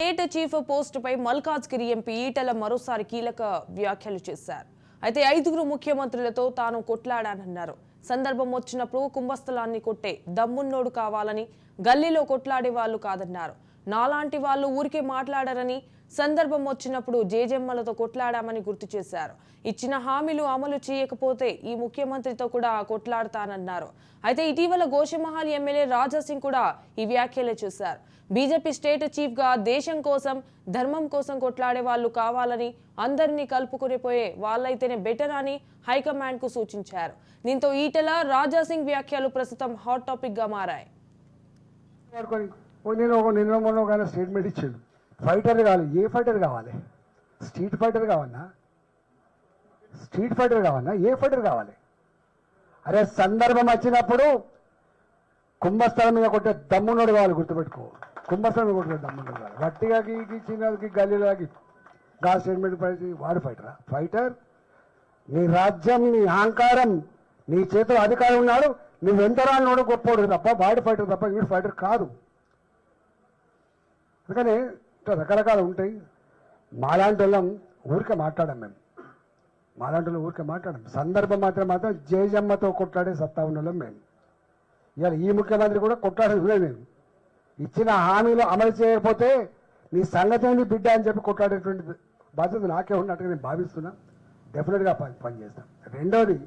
State chief పోస్టుపై Malkajgiri MP Etela మరోసారి కీలక వ్యాఖ్యలు చేశారు. అయితే ఐదుగురు ముఖ్యమంత్రులతో తాను కొట్లాడానన్నారు. సందర్భం వచ్చినప్పుడు కుంభస్థలాన్ని కొట్టే దమ్మున్నోడు కావాలని గల్లీలో కొట్లాడే వాళ్ళు కాదన్నారు. నాలాంటి వాళ్ళు ఊరికే మాట్లాడరని సందర్భం వచ్చినప్పుడు జేజమ్మలతో కొట్లాడామని గుర్తు చేశారు. ఇచ్చిన హామీలు అమలు చేయకపోతే ఈ ముఖ్యమంత్రితో కూడా కొట్లాడతానన్నారు. అయితే ఇటీవల గోషమహల్ ఎమ్మెల్యే రాజా సింగ్ కూడా ఈ వ్యాఖ్యలే చేశారు. బీజేపీ స్టేట్ చీఫ్గా దేశం కోసం ధర్మం కోసం కొట్లాడే వాళ్ళు కావాలని అందరినీ కలుపుకునిపోయే వాళ్ళైతేనే బెటర్ అని హైకమాండ్కు సూచించారు. దీంతో ఈటల రాజా సింగ్ వ్యాఖ్యలు ప్రస్తుతం హాట్ టాపిక్గా మారాయి నేను ఒక నిన్న మొన్న ఒక ఆయన స్టేట్మెంట్ ఇచ్చాడు. ఫైటర్ కావాలి. ఏ ఫైటర్ కావాలి? స్ట్రీట్ ఫైటర్ కావన్నా స్ట్రీట్ ఫైటర్ కావన్నా ఏ ఫైటర్ కావాలి? అరే సందర్భం వచ్చినప్పుడు కుంభస్థలం మీద కొట్టే దమ్మునోడు కావాలి గుర్తుపెట్టుకో. కుంభస్థలం మీద కొట్టే దమ్మునోడు కావాలి. వట్టిగాకి చిన్నకి గల్లీలోకి. గా స్టేట్మెంట్ పడి వాడు ఫైటరా ఫైటర్ నీ రాజ్యం నీ అహంకారం నీ చేతిలో అధికారం ఉన్నాడు. నువ్వు ఎంతరాన్నోడు గొప్పోడు తప్ప వాడి ఫైటర్ తప్ప వీడు ఫైటర్ కాదు. అందుకని ఇట్లా రకరకాలు ఉంటాయి. మాలాంటి వాళ్ళం ఊరికే మాట్లాడాం మేము. మాలాంటి వాళ్ళు ఊరికే మాట్లాడాం. సందర్భం మాత్రం మాత్రం జేజమ్మతో కొట్లాడే సత్తా ఉన్న వాళ్ళం మేము. ఇవాళ ఈ ముఖ్యమంత్రి కూడా కొట్లాడేది లేదు మేము. ఇచ్చిన హామీలు అమలు చేయకపోతే నీ సంగతి ఏంది బిడ్డ అని చెప్పి కొట్లాడేటువంటి బాధ్యత నాకే ఉన్నట్టుగా నేను భావిస్తున్నా. డెఫినెట్గా పని చేస్తాను రెండవది